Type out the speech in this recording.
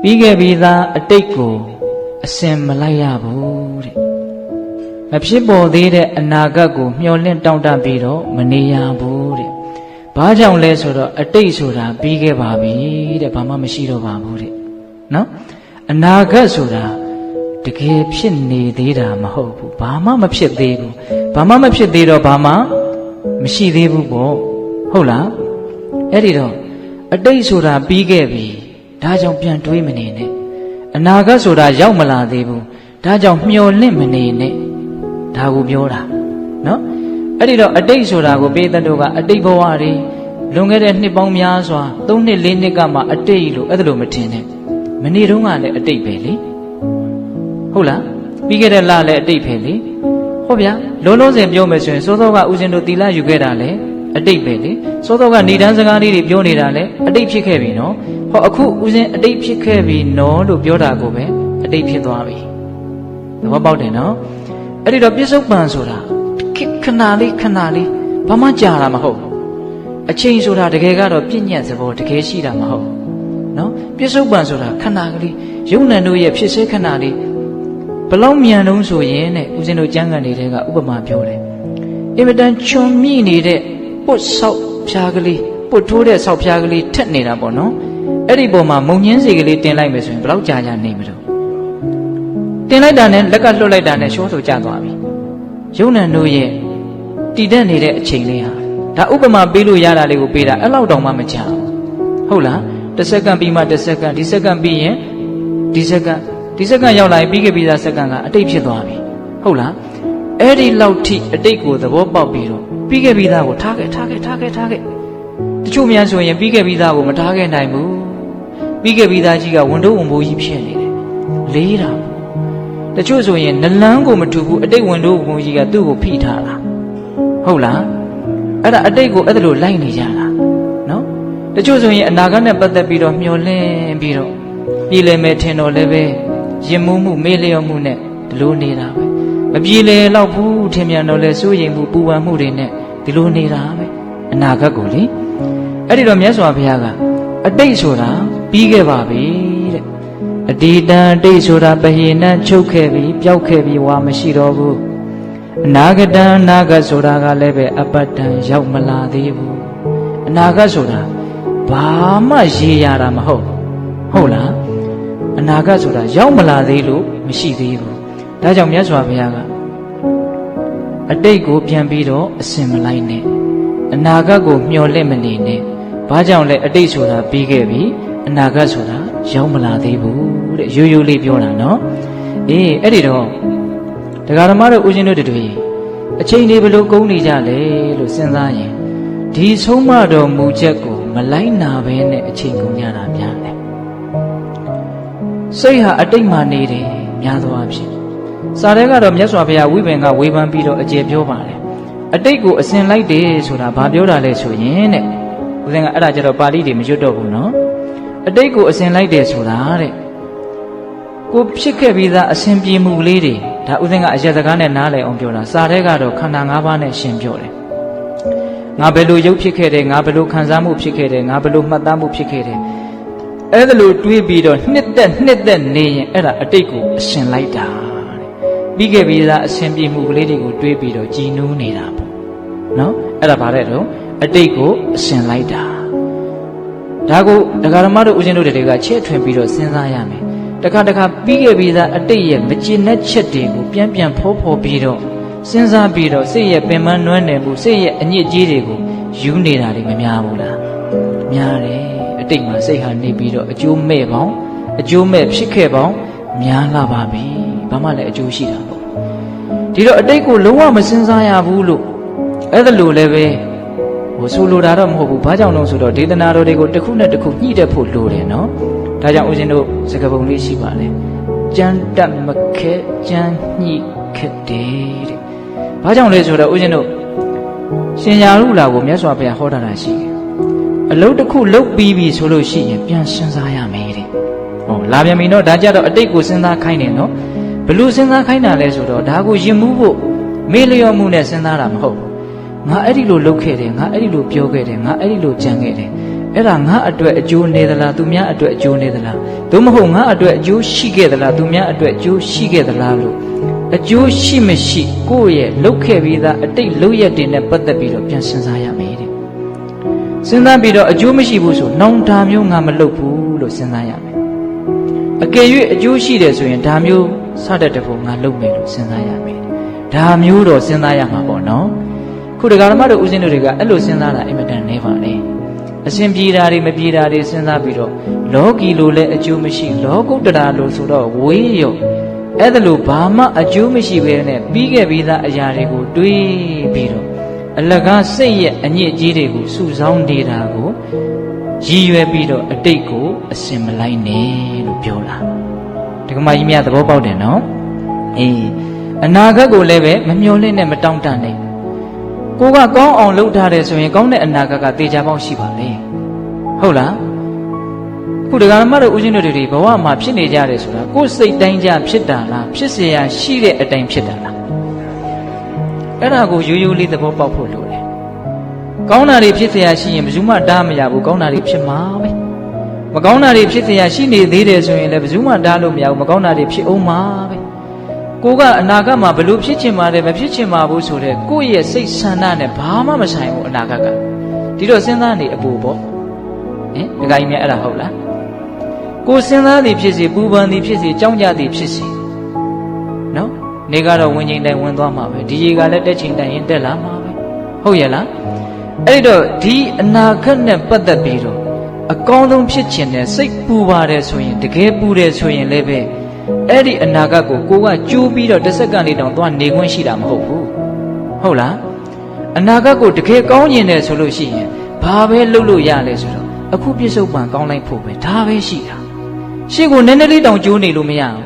ပြီးခဲ့ပြီးသားအတိတ်ကိုအစင်မလိုက်ရဘူးတဲ့မဖြစ်ပေါ်သေးတဲ့အနာဂတ်ကိုမျှော်လင့်တောင့်တပြီးတော့မနေရဘူးတဲ့ဘာကြောင့်လဲဆိုတော့အတိတ်ဆိုတာပြီးခဲ့ပါပြီတဲ့ဘာမှမရှိတော့ပါဘူးတဲ့နော်အနာဂတ်ဆိုတာတကယ်ဖြစ်နေသေးတာမဟုတ်ဘူးဘာမှမဖြစ်သေးဘူးဘာမှမဖြစ်သေးတော့ဘာမှမရှိသေးဘူးပေါ့ဟုတ်လားအဲ့ဒီတော့အတိတ်ဆိုတာပြီးခဲ့ပြီ ဒါကြောင့်ပြန်တွေးမနေနဲ့အနာဂတ်ဆိုတာရောက်မလာသေးဘူးဒါကြောင့်မျော်လင့်မနေနဲ့ဒါကိုပြောတာနော်အဲ့ဒီတော့အတိတ်ဆိုတာကိုပေးတဲ့တို့ကအတိတ်ဘဝတွေလွန်ခဲ့တဲ့နှစ်ပေါင်းများစွာ၃နှစ်၄နှစ်ကမှအတိတ်လို့အဲ့ဒါလိုမထင်နဲ့မနေ့တုန်းကလည်းအတိတ်ပဲလေဟုတ်လားပြီးခဲ့တဲ့လလည်းအတိတ်ပဲလေဟုတ်ဗျာလုံးလုံးစင်ပြောမယ်ဆိုရင်စိုးသောကဦးဇင်းတို့တီလာယူခဲ့တာလည်းအတိတ်ပဲလေစိုးသောကနေတန်းစကားလေးတွေပြောနေတာလည်းအတိတ်ဖြစ်ခဲ့ပြီနော် ဟောအခုဦးဇင်းအတိတ်ဖြစ်ခဲ့ပြီနော်လို့ပြောတာကိုပဲအတိတ်ဖြစ်သွားပြီသဘောပေါက်တယ်နော်အဲ့ဒီတော့ပြစ္ဆုတ်ပံဆိုတာခခဏလေးခဏလေးဘာမှကြာတာမဟုတ်ဘူးအချိန်ဆိုတာတကယ်ကတော့ပြည့်ညက်သဘောတကယ်ရှိတာမဟုတ်ဘူးနော်ပြစ္ဆုတ်ပံဆိုတာခဏကလေးယုံနံတို့ရဲ့ဖြစ်စေခဏလေးဘလောက်မြန်တုံးဆိုရင်တဲ့ဦးဇင်းတို့ကျမ်းဂန်တွေကဥပမာပြောတယ်အင်မတန်ချွန်မိနေတဲ့ပုတ်ဆောက်ဖြားကလေးပုတ်ထိုးတဲ့ဆောက်ဖြားကလေးထက်နေတာပေါ့နော် အဲ့ဒီပုံမှာမုံညင်းစီကလေးတင်လိုက်မယ်ဆိုရင်ဘယ်လောက်ကြာကြာနေမလို့တင်လိုက်တာနဲ့လက်ကလွတ်လိုက်တာနဲ့ရှောဆိုကျသွားပြီယုံနံတို့ရဲ့တည်တတ်နေတဲ့အချိန်လေးဟာဒါဥပမာပေးလို့ရတာလေးကိုပေးတာအဲ့လောက်တောင်မှမကြာဘူးဟုတ်လားတစ်စက္ကန့်ပြီးမှတစ်စက္ကန့်ဒီစက္ကန့်ပြီးရင်ဒီစက္ကန့်ဒီစက္ကန့်ရောက်လာရင်ပြီးခဲ့ပြီးသားစက္ကန့်ကအတိတ်ဖြစ်သွားပြီဟုတ်လားအဲ့ဒီလောက်ထိအတိတ်ကိုသဘောပေါက်ပြီးတော့ပြီးခဲ့ပြီးသားကိုထားခဲ့ထားခဲ့ထားခဲ့ထားခဲ့တချို့များဆိုရင်ပြီးခဲ့ပြီးသားကိုမထားခဲ့နိုင်ဘူး ပြီးခဲ့ပြီးသားကြီးကဝန်တော့ဝန်ဘိုးကြီးဖြစ်နေတယ်လေးတာတချို့ဆိုရင်နလန်းကိုမထူဘူးအတိတ်ဝန်တော့ဝန်ဘိုးကြီးကသူ့ကိုဖိထားတာဟုတ်လားအဲ့ဒါအတိတ်ကိုအဲ့ဒါလိုလိုက်နေကြတာနော်တချို့ဆိုရင်အနာဂတ်နဲ့ပတ်သက်ပြီးတော့မျောလင့်ပြီးတော့ပြည်လည်မဲ့ထင်တော်လည်းပဲရင်မှုမှုမေးလျော့မှုနဲ့ဒီလိုနေတာပဲမပြည်လည်တော့ဘူးထင်မြန်တော့လဲစိုးရိမ်မှုပူပန်မှုတွေနဲ့ဒီလိုနေတာပဲအနာဂတ်ကိုလေအဲ့ဒီတော့မြတ်စွာဘုရားကအတိတ်ဆိုတာ ပြီးခဲ့ပါပြီတဲ့အတိတံအတိတ်ဆိုတာပဟိနချုပ်ခဲ့ပြီပျောက်ခဲ့ပြီဝါမရှိတော့ဘူးအနာဂတံအနာဂတ်ဆိုတာကလည်းပဲအပတ္တံရောက်မလာသေးဘူးအနာဂတ်ဆိုတာဘာမှရေရတာမဟုတ်ဟုတ်လားအနာဂတ်ဆိုတာရောက်မလာသေးလို့မရှိသေးဘူးဒါကြောင့်မြတ်စွာဘုရားကအတိတ်ကိုပြန်ပြီးတော့အစင်မလိုက်နဲ့အနာဂတ်ကိုမျှော်လင့်မနေနဲ့ဘာကြောင့်လဲအတိတ်ဆိုတာပြီးခဲ့ပြီ အနာဂတ်ဆိုတာရောက်မလာသေးဘူးတဲ့ရိုးရိုးလေးပြောတာနော်အေးအဲ့ဒီတော့ဒကာဓမ္မတို့ဦးဇင်းတို့တွေအချိန်တွေဘယ်လိုကုန်နေကြလဲလို့စဉ်းစားရင်ဒီဆုံးမတော်မူချက်ကိုမလိုက်နာဘဲနဲ့အချိန်ကုန်ကြတာများတယ်စိတ်ဟာအတိတ်မှနေတယ်များသောအားဖြင့်စာထဲကတော့မြတ်စွာဘုရားဝိပင်ကဝေဖန်ပြီးတော့အကျေပြောပါတယ်အတိတ်ကိုအစဉ်လိုက်တယ်ဆိုတာဘာပြောတာလဲဆိုရင်တဲ့ဦးဇင်းကအဲ့ဒါကြတော့ပါဠိတွေမရွတ်တော့ဘူးနော် အတိတ်ကိုအစဉ်လိုက်တယ်ဆိုတာတဲ့ကိုဖြစ်ခဲ့ပြီးသားအစဉ်ပြေမှုလေးတွေဒါဦးဇင်းကအရက်စကားနဲ့နားလည်အောင်ပြောတာစာထဲကတော့ခန္ဓာ၅ပါးနဲ့ရှင်းပြောတယ်ငါဘယ်လိုရုပ်ဖြစ်ခဲ့တယ်ငါဘယ်လိုခံစားမှုဖြစ်ခဲ့တယ်ငါဘယ်လိုမှတ်သားမှုဖြစ်ခဲ့တယ်အဲ့ဒါလိုတွေးပြီးတော့နှစ်သက်နှစ်သက်နေရင်အဲ့ဒါအတိတ်ကိုအရှင်လိုက်တာတဲ့ပြီးခဲ့ပြီးသားအရှင်ပြေမှုကလေးတွေကိုတွေးပြီးတော့ကြည်နူးနေတာပေါ့နော်အဲ့ဒါဗါတဲ့တော့အတိတ်ကိုအရှင်လိုက်တာ ဒါကိုဒကာရမတို့ဦးဇင်းတို့တွေကချဲ့ထွင်ပြီးတော့စဉ်းစားရမယ်တခါတခါပြီးခဲ့ပြီးသားအတိတ်ရဲ့မကျေနပ်ချက်တွေကိုပြန်ပြန်ဖောဖောပြီးတော့စဉ်းစားပြီးတော့စိတ်ရဲ့ပင်ပန်းနွမ်းနယ်မှုစိတ်ရဲ့အညစ်အကြေးတွေကိုယူနေတာတွေမများဘူးလားများတယ်အတိတ်မှာစိတ်ဟာနေပြီးတော့အကျိုးမဲ့ပေါင်းအကျိုးမဲ့ဖြစ်ခဲ့ပေါင်းများလာပါပြီဘာမှလည်းအကျိုးရှိတာပေါ့ဒီတော့အတိတ်ကိုလုံးဝမစဉ်းစားရဘူးလို့အဲ့ဒါလိုလည်းပဲ ဟိုဆိုလိုတာတော့မဟုတ်ဘူးဘာကြောင့်လဲဆိုတော့ဒေသနာတော်တွေကိုတစ်ခုနဲ့တစ်ခုညှိတက်ဖို့လိုတယ်နော်ဒါကြောင့်ဦးဇင်းတို့စကားပုံလေးရှိပါလေကြမ်းတက်မခဲကြမ်းညှိခက်တယ်တဲ့ဘာကြောင့်လဲဆိုတော့ဦးဇင်းတို့ရှင်ရာဟုလာကိုမြတ်စွာဘုရားဟောတာတာရှိတယ်အလုတ်တစ်ခုလုတ်ပြီးပြီဆိုလို့ရှိရင်ပြန်စဉ်းစားရမယ်တဲ့ဟောလာပြန်ပြီနော်ဒါကြတော့အတိတ်ကိုစဉ်းစားခိုင်းတယ်နော်ဘလို့စဉ်းစားခိုင်းတာလဲဆိုတော့ဒါကိုရင်မှုဖို့မေးလျော်မှုနဲ့စဉ်းစားတာမဟုတ်ဘူး ငါအဲ့ဒီလိုလုပ်ခဲ့တယ်ငါအဲ့ဒီလိုပြောခဲ့တယ်ငါအဲ့ဒီလိုကြံခဲ့တယ်အဲ့ဒါငါအတွက်အကျိုးနေသလားသူများအတွက်အကျိုးနေသလားသို့မဟုတ်ငါအတွက်အကျိုးရှိခဲ့သလားသူများအတွက်အကျိုးရှိခဲ့သလားလို့အကျိုးရှိမရှိကိုယ့်ရဲ့လုပ်ခဲ့ပြီးသားအတိတ်လုပ်ရက်တွေနဲ့ပတ်သက်ပြီးတော့ပြန်စဉ်းစားရမယ်တဲ့စဉ်းစားပြီးတော့အကျိုးမရှိဘူးဆိုနောင်ဒါမျိုးငါမလုပ်ဘူးလို့စဉ်းစားရမယ်အကယ်၍အကျိုးရှိတယ်ဆိုရင်ဒါမျိုးစတတ်တဲ့ပုံငါလုပ်မယ်လို့စဉ်းစားရမယ်ဒါမျိုးတော့စဉ်းစားရမှာပေါ့နော် ခုဒကာဓမ္မတို့ဦးဇင်းတို့တွေကအဲ့လိုစဉ်းစားတာအင်မတန်နေပါလေအစဉ်ပြေတာတွေမပြေတာတွေစဉ်းစားပြီးတော့လောကီလိုလည်းအကျိုးမရှိ လောကုတ္တရာလိုဆိုတော့ဝေးရောအဲ့ဒါလိုဘာမှအကျိုးမရှိဘဲနဲ့ပြီးခဲ့ပြီးသားအရာတွေကိုတွေးပြီးတော့အလကားစိတ်ရဲ့အညစ်အကြေးတွေကိုစုဆောင်းနေတာကိုရည်ရွယ်ပြီးတော့အတိတ်ကိုအစင်မလိုက်နဲ့လို့ပြောတာဒကမကြီးများသဘောပေါက်တယ်နော်အေးအနာဂတ်ကိုလည်းပဲမမျှော်လင့်နဲ့မတောင့်တနဲ့ ကိုကကောင်းအောင်လုပ်ထားတယ်ဆိုရင်ကောင်းတဲ့အနာဂတ်ကတေချာပေါက်ရှိပါလေဟုတ်လားခုဒကာမတို့ဦးဇင်းတို့တွေဘဝမှာဖြစ်နေကြတယ်ဆိုတာကိုယ်စိတ်တိုင်းကြဖြစ်တာလားဖြစ်เสียရရှိတဲ့အတိုင်းဖြစ်တာလားအဲ့ဒါကိုရိုးရိုးလေးသဘောပေါက်ဖို့လိုတယ်ကောင်းတာတွေဖြစ်เสียရရှိရင်ဘယ်သူမှတားမရဘူးကောင်းတာတွေဖြစ်မှာပဲမကောင်းတာတွေဖြစ်เสียရရှိနေသေးတယ်ဆိုရင်လည်းဘယ်သူမှတားလို့မရဘူးမကောင်းတာတွေဖြစ်အောင်မှာပဲ ကိုကအနာဂတ်မှာဘလို့ဖြစ်ချင်ပါတယ်မဖြစ်ချင်ပါဘူးဆိုတော့ကိုယ့်ရဲ့စိတ်ဆန္ဒနဲ့ဘာမှမဆိုင်ဘူးအနာဂတ်ကဒီတော့စဉ်းစားနေအပူပေါ့ဟင်ဒကာကြီးများအဲ့ဒါဟုတ်လားကိုစဉ်းစားသည်ဖြစ်စေပူပန်သည်ဖြစ်စေကြောင်းကြသည်ဖြစ်စေနော်နေကတော့ဝင်ချိန်တိုင်းဝင်သွားမှာပဲဒီရေကလည်းတက်ချိန်တိုင်းရင်တက်လာမှာပဲဟုတ်ရဲ့လားအဲ့တော့ဒီအနာဂတ်နဲ့ပတ်သက်ပြီးတော့အကောင်းဆုံးဖြစ်ခြင်းနဲ့စိတ်ပူပါတယ်ဆိုရင်တကယ်ပူတယ်ဆိုရင်လည်းပဲ အဲ့ဒီအနာဂတ်ကိုကိုကကြိုးပြီးတော့တစ်စက္ကန့်လေးတောင်သွားနေခွင့်ရှိတာမဟုတ်ဘူးဟုတ်လားအနာဂတ်ကိုတကယ်ကောင်းကျင်တယ်ဆိုလို့ရှိရင်ဘာပဲလုပ်လို့ရလဲဆိုတော့အခုပြစ္ဆုတ်ပံကောင်းလိုက်ဖို့ပဲဒါပဲရှိတာရှေ့ကိုနည်းနည်းလေးတောင်ကြိုးနေလို့မရဘူး